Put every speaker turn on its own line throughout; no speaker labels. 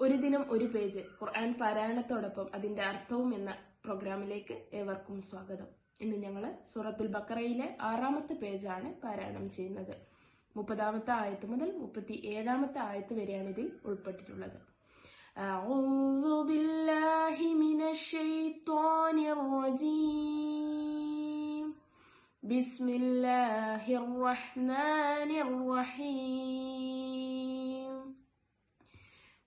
ഒരു ദിനം ഒരു പേജ് ഖുർആൻ പാരായണത്തോടൊപ്പം അതിന്റെ അർത്ഥവും എന്ന പ്രോഗ്രാമിലേക്ക് ഏവർക്കും സ്വാഗതം ഇന്ന് ഞങ്ങൾ സൂറത്തുൽ ബക്കറയിലെ ആറാമത്തെ പേജാണ് പാരായണം ചെയ്യുന്നത് മുപ്പതാമത്തെ ആയത്ത് മുതൽ മുപ്പത്തി ഏഴാമത്തെ ആയത്ത് വരെയാണ് ഇതിൽ ഉൾപ്പെട്ടിട്ടുള്ളത് أعوذ بالله من الشيطان الرجيم بسم الله الرحمن الرحيم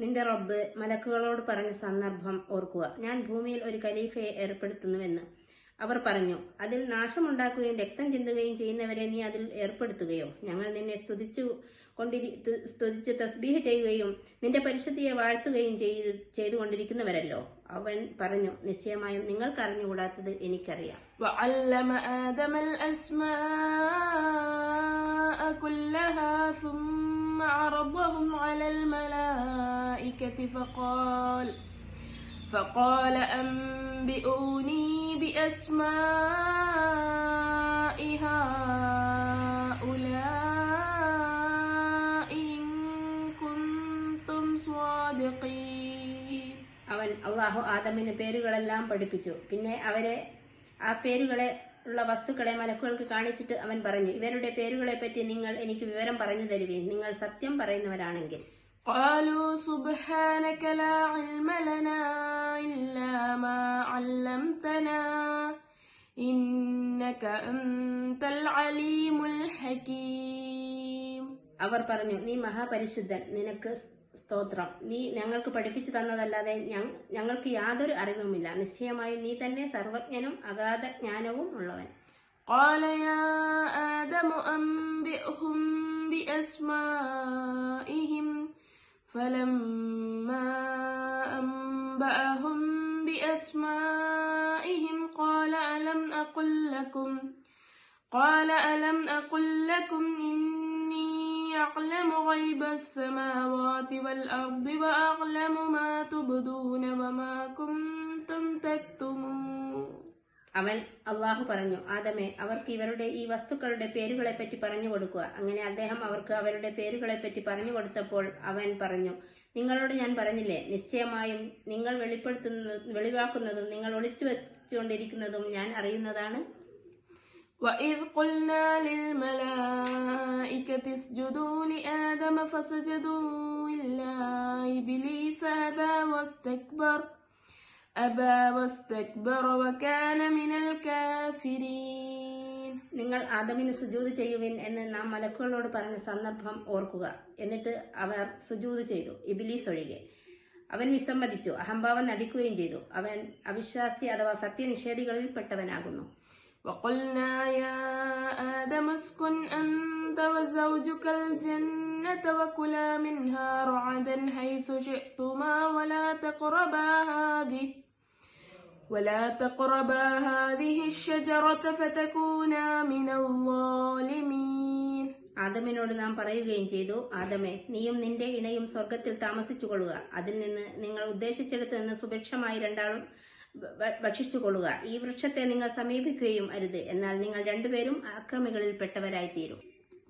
നിന്റെ റബ്ബ് മലക്കുകളോട് പറഞ്ഞ സന്ദർഭം ഓർക്കുക. ഞാൻ ഭൂമിയിൽ ഒരു ഖലീഫയെ ഏർപ്പെടുത്തുന്നുവെന്ന് അവർ പറഞ്ഞു. അതിൽ നാശമുണ്ടാക്കുകയും രക്തം ചിന്തുകയും ചെയ്യുന്നവരെ നീ അതിൽ ഏർപ്പെടുത്തുകയോ. ഞങ്ങൾ നിന്നെ സ്തുതിച്ചു കൊണ്ടിരി സ്തുതിച്ച് തസ്ബീഹ് ചെയ്യുകയും നിന്റെ പരിശുദ്ധിയെ വാഴ്ത്തുകയും ചെയ്ത് ചെയ്തുകൊണ്ടിരിക്കുന്നവരല്ലോ. അവൻ പറഞ്ഞു നിശ്ചയമായും നിങ്ങൾക്ക് അറിഞ്ഞുകൂടാത്തത് എനിക്കറിയാം.
കുല്ലഹാ ثم عرضهم على الملائكة فقال فقال أنبئوني بأسماء هؤلاء إن كنتم صادقين
അവൻ അള്ളാഹു ആദമിന് പേരുകളെല്ലാം പഠിപ്പിച്ചു പിന്നെ അവരെ ആ പേരുകളെ ഉള്ള വസ്തുക്കളെ മലക്കുകൾക്ക് കാണിച്ചിട്ട് അവൻ പറഞ്ഞു ഇവരുടെ പേരുകളെ പറ്റി നിങ്ങൾ എനിക്ക് വിവരം പറഞ്ഞു തരുവീൻ നിങ്ങൾ സത്യം പറയുന്നവരാണെങ്കിൽ
قالوا سبحانك لا علم لنا إلا ما علمتنا إنك أنت العليم الحكيم
അവർ പറഞ്ഞു നീ മഹാപരിശുദ്ധൻ നിനക്ക് സ്തോത്രം നീ ഞങ്ങൾക്ക് പഠിപ്പിച്ചു തന്നതല്ലാതെ ഞ- ഞങ്ങൾക്ക് യാതൊരു അറിവുമില്ല നിശ്ചയമായും നീ തന്നെ സർവജ്ഞനും അഗാധ ജ്ഞാനവും ഉള്ളവൻ
قال يا آدم أنبئهم بأسمائهم فلما أنبأهم بأسمائهم قال ألم أقل لكم قال ألم أقل لكم إني أعلم غيب السماوات والأرض وأعلم ما تبدون وما كنتم تكتمون
അവൻ അള്ളാഹു പറഞ്ഞു ആദമേ അവർക്ക് ഇവരുടെ ഈ വസ്തുക്കളുടെ പേരുകളെ പറ്റി പറഞ്ഞു കൊടുക്കുക അങ്ങനെ അദ്ദേഹം അവർക്ക് അവരുടെ പേരുകളെ പറ്റി പറഞ്ഞു കൊടുത്തപ്പോൾ അവൻ പറഞ്ഞു നിങ്ങളോട് ഞാൻ പറഞ്ഞില്ലേ നിശ്ചയമായും നിങ്ങൾ വെളിപ്പെടുത്തുന്ന വെളിവാക്കുന്നതും നിങ്ങൾ ഒളിച്ചു വെച്ചുകൊണ്ടിരിക്കുന്നതും ഞാൻ അറിയുന്നതാണ്
وإذ قلنا للملائكة اسجدوا لآدم فسجدوا إلا إبليس أبى واستكبر أبى واستكبر وكان من الكافرين
നിങ്ങൾ ആദമിന് സുജൂത് ചെയ്യുവിൻ എന്ന് നാം മലക്കുകളോട് പറഞ്ഞ സന്ദർഭം ഓർക്കുക എന്നിട്ട് അവർ സുജൂത് ചെയ്തു ഇബിലീസ് ഒഴികെ അവൻ വിസമ്മതിച്ചു അഹംഭാവം നടിക്കുകയും ചെയ്തു അവൻ അവിശ്വാസി അഥവാ സത്യനിഷേധികളിൽപ്പെട്ടവനാകുന്നു
وقلنا يا آدم اسكن أنت وزوجك الجنة وكلا منها رعدا حيث شئتما ولا تقربا هذه ولا تقربا هذه الشجرة فتكونا من الظالمين
ആദമിനോട് നാം പറയുകയും ചെയ്തു ആദമേ നീയും നിന്റെ ഇണയും സ്വർഗത്തിൽ താമസിച്ചുകൊള്ളുക അതിൽ നിന്ന് നിങ്ങൾ ഉദ്ദേശിച്ചിടത്ത് നിന്ന് സുഭിക്ഷമായി രണ്ടാളും ഭ- ഭക്ഷിച്ചുകൊള്ളുക ഈ വൃക്ഷത്തെ നിങ്ങൾ സമീപിക്കുകയും അരുത് എന്നാൽ നിങ്ങൾ രണ്ടുപേരും അക്രമികളിൽപ്പെട്ടവരായിത്തീരും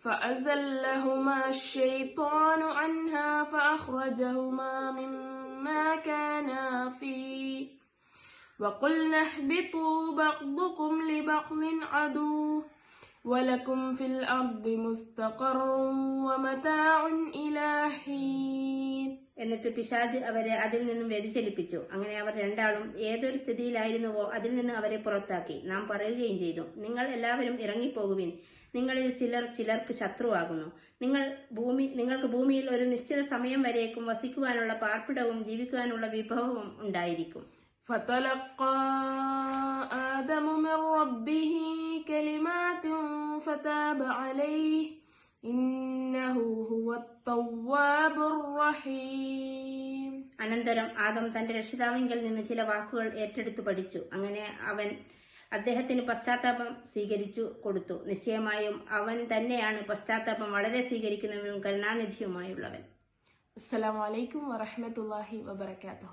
فأزلهما الشيطان عنها فأخرجهما مما كانا فيه وقلنا اهبطوا بعضكم لبعض عدو ولكم في الأرض مستقر ومتاع إلى حين
എന്നിട്ട് പിശാജ് അവരെ അതിൽ നിന്നും വ്യതിചലിപ്പിച്ചു അങ്ങനെ അവർ രണ്ടാളും ഏതൊരു സ്ഥിതിയിലായിരുന്നുവോ അതിൽ നിന്ന് അവരെ പുറത്താക്കി നാം പറയുകയും ചെയ്തു നിങ്ങൾ എല്ലാവരും ഇറങ്ങിപ്പോകുവിൻ നിങ്ങളിൽ ചിലർ ചിലർക്ക് ശത്രുവാകുന്നു നിങ്ങൾ ഭൂമി നിങ്ങൾക്ക് ഭൂമിയിൽ ഒരു നിശ്ചിത സമയം വരേക്കും വസിക്കുവാനുള്ള പാർപ്പിടവും ജീവിക്കുവാനുള്ള വിഭവവും ഉണ്ടായിരിക്കും
فتلقى آدم من ربه كلمات فتاب عليه إنه هو التواب الرحيم
അനന്തരം ആദം തന്റെ രക്ഷിതാവിങ്കിൽ നിന്ന് ചില വാക്കുകൾ ഏറ്റെടുത്തു പഠിച്ചു അങ്ങനെ അവൻ അദ്ദേഹത്തിന് പശ്ചാത്താപം സ്വീകരിച്ചു കൊടുത്തു നിശ്ചയമായും അവൻ തന്നെയാണ് പശ്ചാത്താപം വളരെ സ്വീകരിക്കുന്നവനും കരുണാനിധിയുമായുള്ളവൻ
السلام عليكم ورحمة الله وبركاته